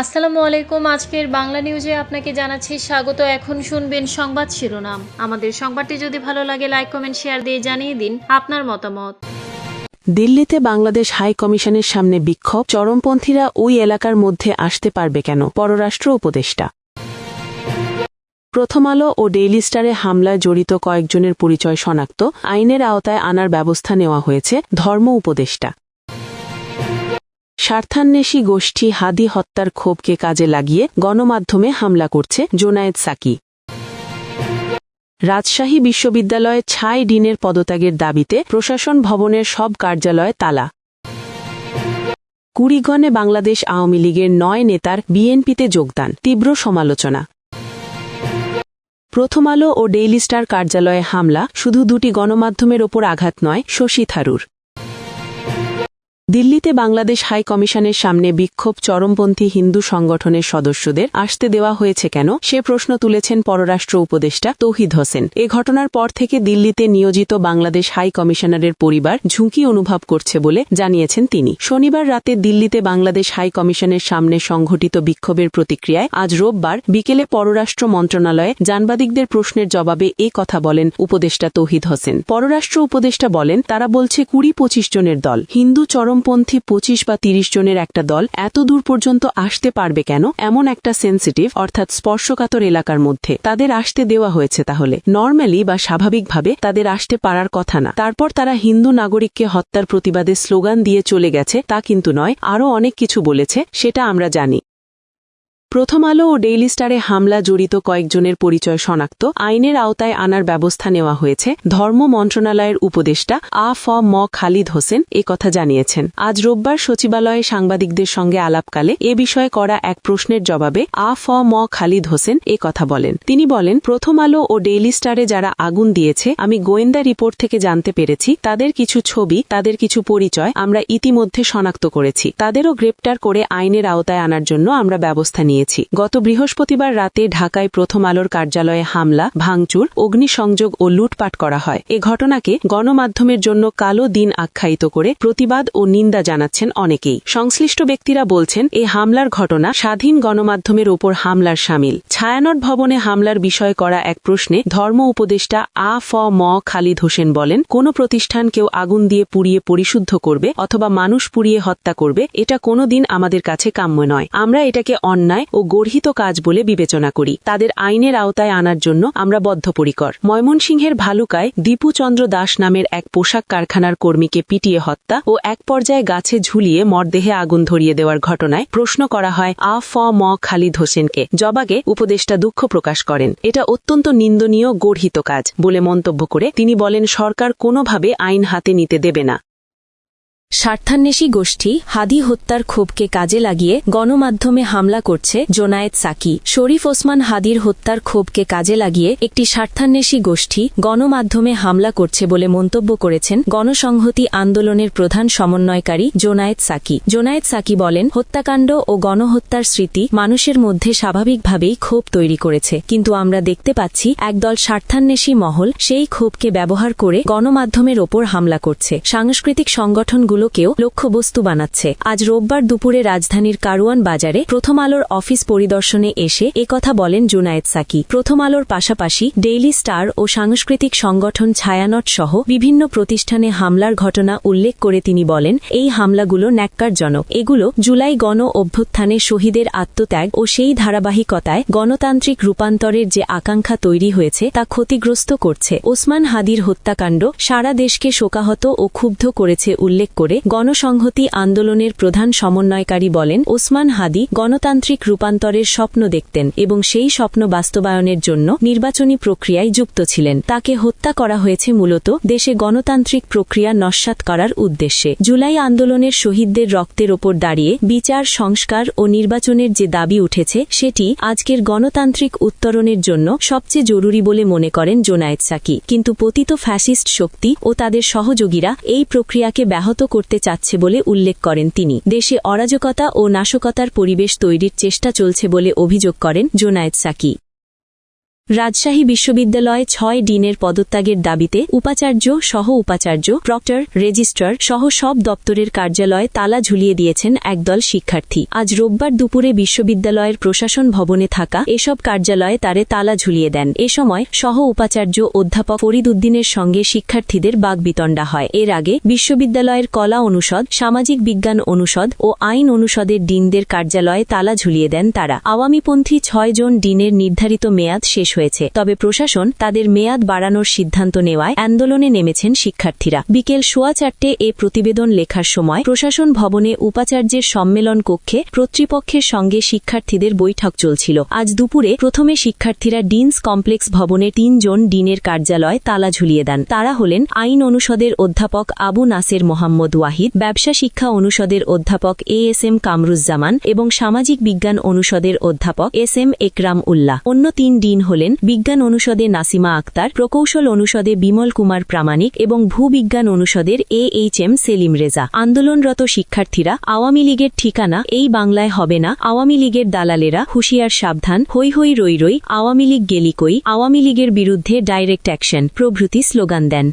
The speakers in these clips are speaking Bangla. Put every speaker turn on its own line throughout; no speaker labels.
আসসালামু আলাইকুম। আজকের বাংলা নিউজে আপনাকে জানাচ্ছি স্বাগত। এখন শুনবেন সংবাদ শিরোনাম। আমাদের সংবাদটি যদি ভালো লাগে লাইক কমেন্ট শেয়ার দিয়ে জানিয়ে দিন আপনার মতামত।
দিল্লিতে বাংলাদেশ হাই কমিশনের সামনে বিক্ষোভ। চরমপন্থীরা ওই এলাকার মধ্যে আসতে পারবে কেন? পররাষ্ট্র উপদেষ্টা। প্রথম আলো ও ডেইলি স্টারে হামলায় জড়িত কয়েকজনের পরিচয় শনাক্ত। আইনের আওতায় আনার ব্যবস্থা নেওয়া হয়েছে, ধর্ম উপদেষ্টা। স্বার্থান্বেষী গোষ্ঠী হাদি হত্যার ক্ষোভকে কাজে লাগিয়ে গণমাধ্যমে হামলা করছে জোনায়েদ সাকি। রাজশাহী বিশ্ববিদ্যালয়ে ছাই ডিনের পদত্যাগের দাবিতে প্রশাসন ভবনের সব কার্যালয়ে তালা। কুড়িগণে বাংলাদেশ আওয়ামী লীগের নয় নেতার বিএনপিতে যোগদান, তীব্র সমালোচনা। প্রথম আলো ও ডেইলি স্টার কার্যালয়ে হামলা, শুধু দুটি গণমাধ্যমের ওপর আঘাত নয়, শশী থারুর। দিল্লিতে বাংলাদেশ হাই কমিশনের সামনে বিক্ষোভ চরমপন্থী হিন্দু সংগঠনের সদস্যদের আসতে দেওয়া হয়েছে কেন? সে প্রশ্ন তুলেছেন পররাষ্ট্র উপদেষ্টা তৌহিদ হোসেন। এ ঘটনার পর থেকে দিল্লিতে নিয়োজিত বাংলাদেশ হাই কমিশনারের পরিবার ঝুঁকি অনুভব করছে বলে জানিয়েছেন তিনি। শনিবার রাতে দিল্লিতে বাংলাদেশ হাই কমিশনের সামনে সংঘটিত বিক্ষোভের প্রতিক্রিয়ায় আজ রোববার বিকেলে পররাষ্ট্র মন্ত্রণালয়ে সাংবাদিকদের প্রশ্নের জবাবে এ কথা বলেন উপদেষ্টা তৌহিদ হোসেন। পররাষ্ট্র উপদেষ্টা বলেন, তারা বলছে কুড়ি পঁচিশ জনের দল। হিন্দু চরমপন্থী পঁচিশ বা তিরিশ জনের একটা দল এত দূর পর্যন্ত আসতে পারবে কেন? এমন একটা সেন্সিটিভ অর্থাৎ স্পর্শকাতর এলাকার মধ্যে। তাদের আসতে দেওয়া হয়েছে তাহলে। নর্মালি বা স্বাভাবিকভাবে তাদের আসতে পারার কথা না। তারপর তারা হিন্দু নাগরিককে হত্যার প্রতিবাদে স্লোগান দিয়ে চলে গেছে, তা কিন্তু নয়। আরও অনেক কিছু বলেছে, সেটা আমরা জানি। প্রথম আলো ও ডেইলি স্টারে হামলা জড়িত কয়েকজনের পরিচয় শনাক্ত, আইনের আওতায় আনার ব্যবস্থা নেওয়া হয়েছে, ধর্ম মন্ত্রণালয়ের উপদেষ্টা আ ফ ম খালিদ হোসেন এ কথা জানিয়েছেন। আজ রোববার সচিবালয়ে সাংবাদিকদের সঙ্গে আলাপকালে এ বিষয়ে করা এক প্রশ্নের জবাবে আ ফ ম খালিদ হোসেন এ কথা বলেন। তিনি বলেন, প্রথম আলো ও ডেইলি স্টারে যারা আগুন দিয়েছে, আমি গোয়েন্দা রিপোর্ট থেকে জানতে পেরেছি, তাদের কিছু ছবি, তাদের কিছু পরিচয় আমরা ইতিমধ্যে শনাক্ত করেছি। তাদেরও গ্রেপ্তার করে আইনের আওতায় আনার জন্য আমরা ব্যবস্থা নিয়েছি গত বৃহস্পতিবার রাতে ঢাকায় প্রথম আলোর কার্যালয়ে হামলা, ভাঙচুর, অগ্নিসংযোগ ও লুটপাট করা হয়। এ ঘটনাকে গণমাধ্যমের জন্য কালো দিন আখ্যায়িত করে প্রতিবাদ ও নিন্দা জানাচ্ছেন অনেকেই। সংশ্লিষ্ট ব্যক্তিরা বলছেন এই হামলার ঘটনা স্বাধীন গণমাধ্যমের ওপর হামলার সামিল। ছায়ানট ভবনে হামলার বিষয়ে করা এক প্রশ্নে ধর্ম উপদেষ্টা আ ফ ম খালিদ হোসেন বলেন, কোন প্রতিষ্ঠান কেউ আগুন দিয়ে পুড়িয়ে পরিশুদ্ধ করবে অথবা মানুষ পুড়িয়ে হত্যা করবে, এটা কোনোদিন আমাদের কাছে কাম্য নয়। আমরা এটাকে অন্যায় ও গর্হিত কাজ বলে বিবেচনা করি। তাদের আইনের আওতায় আনার জন্য আমরা বদ্ধপরিকর। ময়মনসিংহের ভালুকায় দীপুচন্দ্র দাস নামের এক পোশাক কারখানার কর্মীকে পিটিয়ে হত্যা ও এক পর্যায়ে গাছে ঝুলিয়ে মরদেহে আগুন ধরিয়ে দেওয়ার ঘটনায় প্রশ্ন করা হয় আ, ফ, ম, খালিদ হোসেনকে। জবাগে উপদেষ্টা দুঃখ প্রকাশ করেন। এটা অত্যন্ত নিন্দনীয় গর্হিত কাজ বলে মন্তব্য করে তিনি বলেন, সরকার কোনোভাবে আইন হাতে নিতে দেবে না।
স্বার্থান্বেষী গোষ্ঠী হাদি হত্যার ক্ষোভকে কাজে লাগিয়ে গণমাধ্যমে হামলা করছে জোনায়েদ সাকি। শরীফ ওসমান হাদির হত্যার ক্ষোভকে কাজে লাগিয়ে একটি স্বার্থান্বেষী গোষ্ঠী গণমাধ্যমে হামলা করছে বলে মন্তব্য করেছেন গণসংহতি আন্দোলনের প্রধান সমন্বয়কারী জোনায়েদ সাকি। জোনায়েদ সাকি বলেন, হত্যাকাণ্ড ও গণহত্যার স্মৃতি মানুষের মধ্যে স্বাভাবিকভাবেই ক্ষোভ তৈরি করেছে। কিন্তু আমরা দেখতে পাচ্ছি একদল স্বার্থান্বেষী মহল সেই ক্ষোভকে ব্যবহার করে গণমাধ্যমের ওপর হামলা করছে। সাংস্কৃতিক সংগঠনগুলো গুলোকেও লক্ষ্যবস্তু বানাচ্ছে। আজ রোববার দুপুরে রাজধানীর কারওয়ান বাজারে প্রথম আলোর অফিস পরিদর্শনে এসে একথা বলেন জুনায়েদ সাকি। প্রথম আলোর পাশাপাশি ডেইলি স্টার ও সাংস্কৃতিক সংগঠন ছায়ানট সহ বিভিন্ন প্রতিষ্ঠানে হামলার ঘটনা উল্লেখ করে তিনি বলেন, এই হামলাগুলো ন্যাক্কারজনক। এগুলো জুলাই গণ অভ্যুত্থানে শহীদের আত্মত্যাগ ও সেই ধারাবাহিকতায় গণতান্ত্রিক রূপান্তরের যে আকাঙ্ক্ষা তৈরি হয়েছে তা ক্ষতিগ্রস্ত করছে। ওসমান হাদির হত্যাকাণ্ড সারা দেশকে শোকাহত ও ক্ষুব্ধ করেছে উল্লেখ করে গণসংহতি আন্দোলনের প্রধান সমন্বয়কারী বলেন, ওসমান হাদি গণতান্ত্রিক রূপান্তরের স্বপ্ন দেখতেন এবং সেই স্বপ্ন বাস্তবায়নের জন্য নির্বাচনী প্রক্রিয়ায় যুক্ত ছিলেন। তাকে হত্যা করা হয়েছে মূলত দেশে গণতান্ত্রিক প্রক্রিয়া নস্যাৎ করার উদ্দেশ্যে। জুলাই আন্দোলনের শহীদদের রক্তের ওপর দাঁড়িয়ে বিচার, সংস্কার ও নির্বাচনের যে দাবি উঠেছে, সেটি আজকের গণতান্ত্রিক উত্তরণের জন্য সবচেয়ে জরুরি বলে মনে করেন জোনায়েদ সাকি। কিন্তু পতিত ফ্যাসিস্ট শক্তি ও তাদের সহযোগীরা এই প্রক্রিয়াকে ব্যাহত করতে চাচ্ছে বলে উল্লেখ করেন তিনি। দেশে অরাজকতা ও নাশকতার পরিবেশ তৈরির চেষ্টা চলছে বলে অভিযোগ করেন জোনায়েদ সাকি। রাজশাহী বিশ্ববিদ্যালয় ছয় ডিনের পদত্যাগের দাবিতে উপাচার্য সহ উপাচার্য প্রক্টর রেজিস্ট্রার সহ সব দপ্তরের কার্যালয়ে তালা ঝুলিয়ে দিয়েছেন একদল শিক্ষার্থী। আজ রোববার দুপুরে বিশ্ববিদ্যালয়ের প্রশাসন ভবনে থাকা এসব কার্যালয়ে তারে তালা ঝুলিয়ে দেন। এ সময় সহ উপাচার্য অধ্যাপক ফরিদ উদ্দিনের সঙ্গে শিক্ষার্থীদের বাগবিতণ্ডা হয়। এর আগে বিশ্ববিদ্যালয়ের কলা অনুষদ, সামাজিক বিজ্ঞান অনুষদ ও আইন অনুষদের ডিনদের কার্যালয়ে তালা ঝুলিয়ে দেন তারা। আওয়ামীপন্থী ছয় জন ডিনের নির্ধারিত মেয়াদ শেষ হয়েছে। তবে প্রশাসন তাদের মেয়াদ বাড়ানোর সিদ্ধান্ত নেওয়ায় আন্দোলনে নেমেছেন শিক্ষার্থীরা। বিকেল সোয়া চারটে এ প্রতিবেদন লেখার সময় প্রশাসন ভবনে উপাচার্যের সম্মেলন কক্ষে কর্তৃপক্ষের সঙ্গে শিক্ষার্থীদের বৈঠক চলছিল। আজ দুপুরে প্রথমে শিক্ষার্থীরা ডিনস কমপ্লেক্স ভবনে তিনজন ডিনের কার্যালয় তালা ঝুলিয়ে দেন। তারা হলেন আইন অনুষদের অধ্যাপক আবু নাসের মোহাম্মদ ওয়াহিদ, ব্যবসা শিক্ষা অনুষদের অধ্যাপক এ এস এম কামরুজ্জামান এবং সামাজিক বিজ্ঞান অনুষদের অধ্যাপক এস এম একরাম উল্লাহ। অন্য তিন ডিন হলেন বিজ্ঞান অনুষদে নাসিমা আক্তার, প্রকৌশল অনুষদে বিমল কুমার প্রামাণিক এবং ভূবিজ্ঞান অনুষদের A H M Selim Reza. আন্দোলনরত শিক্ষার্থীরা, আওয়ামী লীগের ঠিকানা এই বাংলায় হবে না, আওয়ামী লীগের দালালেরা হুঁশিয়ার সাবধান হৈ হৈ রৈ রৈ আওয়ামী লীগ গেলিকই আওয়ামী লীগের বিরুদ্ধে ডাইরেক্ট অ্যাকশন, প্রভৃতি স্লোগান দেন।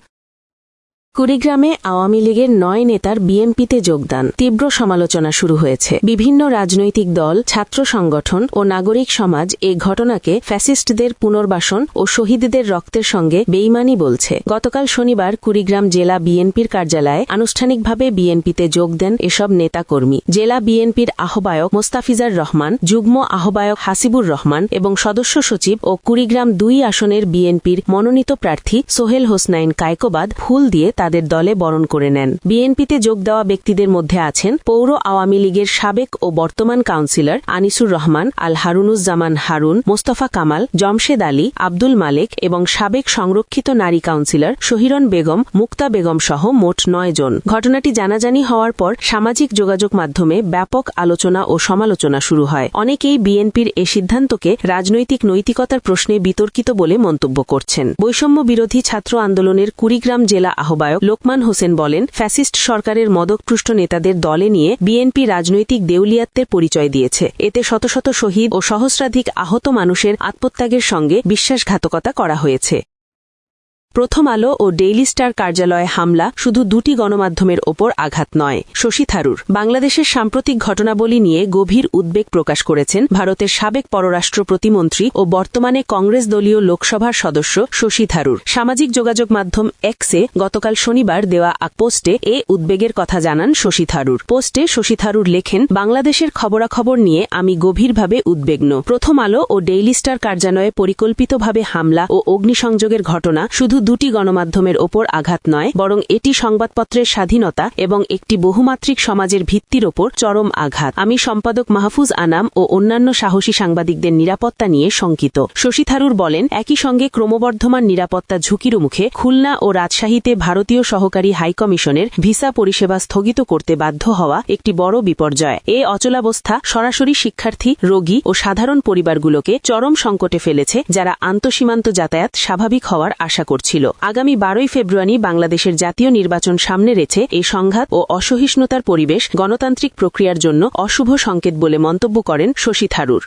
কুড়িগ্রামে আওয়ামী লীগের নয় নেতার বিএনপিতে যোগদান। তীব্র সমালোচনা শুরু হয়েছে। বিভিন্ন রাজনৈতিক দল, ছাত্র সংগঠন ও নাগরিক সমাজ এ ঘটনাকে ফ্যাসিস্টদের পুনর্বাসন ও শহীদদের রক্তের সঙ্গে বেইমানি বলছে। গতকাল শনিবার কুড়িগ্রাম জেলা বিএনপির কার্যালয়ে আনুষ্ঠানিকভাবে বিএনপিতে যোগ দেন এসব নেতাকর্মী। জেলা বিএনপির আহ্বায়ক মোস্তাফিজার রহমান, যুগ্ম আহ্বায়ক হাসিবুর রহমান এবং সদস্য সচিব ও কুড়িগ্রাম দুই আসনের বিএনপির মনোনীত প্রার্থী সোহেল হোসনাইন কায়কোবাদ ফুল দিয়ে তাদের দলে বরণ করে নেন। বিএনপিতে যোগ দেওয়া ব্যক্তিদের মধ্যে আছেন পৌর আওয়ামী লীগের সাবেক ও বর্তমান কাউন্সিলর আনিসুর রহমান, আল হারুনুজ্জামান হারুন, মোস্তফা কামাল, জমশেদ আলী, আব্দুল মালেক এবং সাবেক সংরক্ষিত নারী কাউন্সিলর শহিরন বেগম, মুক্তা বেগম সহ মোট নয় জন। ঘটনাটি জানাজানি হওয়ার পর সামাজিক যোগাযোগ মাধ্যমে ব্যাপক আলোচনা ও সমালোচনা শুরু হয়। অনেকেই বিএনপির এ সিদ্ধান্তকে রাজনৈতিক নৈতিকতার প্রশ্নে বিতর্কিত বলে মন্তব্য করছেন। বৈষম্য বিরোধী ছাত্র আন্দোলনের কুড়িগ্রাম জেলা আহ্বায়ক লোকমান হোসেন বলেন, ফ্যাসিস্ট সরকারের মদকপৃষ্ট নেতাদের দলে নিয়ে বিএনপি রাজনৈতিক দেউলিয়াত্বের পরিচয় দিয়েছে। এতে শত শত শহীদ ও সহস্রাধিক আহত মানুষের আত্মত্যাগের সঙ্গে বিশ্বাসঘাতকতা করা হয়েছে। প্রথম আলো ও ডেইলি স্টার কার্যালয়ে হামলা শুধু দুটি গণমাধ্যমের ওপর আঘাত নয়, শশী থারুর। বাংলাদেশের সাম্প্রতিক ঘটনাবলী নিয়ে গভীর উদ্বেগ প্রকাশ করেছেন ভারতের সাবেক পররাষ্ট্র প্রতিমন্ত্রী ও বর্তমানে কংগ্রেস দলীয় লোকসভার সদস্য শশী থারুর। সামাজিক যোগাযোগ মাধ্যম এক্সে গতকাল শনিবার দেওয়া পোস্টে এ উদ্বেগের কথা জানান শশী থারুর। পোস্টে শশী থারুর লেখেন, বাংলাদেশের খবরাখবর নিয়ে আমি গভীরভাবে উদ্বেগ্ন। প্রথম আলো ও ডেইলি স্টার কার্যালয়ে পরিকল্পিতভাবে হামলা ও অগ্নিসংযোগের ঘটনা শুধু দুটি গণমাধ্যমের ওপর আঘাত নয়, বরং এটি সংবাদপত্রের স্বাধীনতা এবং একটি বহুমাত্রিক সমাজের ভিত্তির ওপর চরম আঘাত। আমি সম্পাদক মাহফুজ আনাম ও অন্যান্য সাহসী সাংবাদিকদের নিরাপত্তা নিয়ে শঙ্কিত। শশী থারুর বলেন, একই সঙ্গে ক্রমবর্ধমান নিরাপত্তা ঝুঁকির মুখে খুলনা ও রাজশাহীতে ভারতীয় সহকারী হাইকমিশনের ভিসা পরিষেবা স্থগিত করতে বাধ্য হওয়া একটি বড় বিপর্যয়। এ অচলাবস্থা সরাসরি শিক্ষার্থী, রোগী ও সাধারণ পরিবারগুলোকে চরম সংকটে ফেলেছে, যারা আন্তঃসীমান্ত যাতায়াত স্বাভাবিক হওয়ার আশা করছিল। আগামী বারোই ফেব্রুয়ারি বাংলাদেশের জাতীয় নির্বাচন সামনে রেছে এই সংঘাত ও অসহিষ্ণুতার পরিবেশ গণতান্ত্রিক প্রক্রিয়ার জন্য অশুভ সংকেত বলে মন্তব্য করেন শশী থারুর।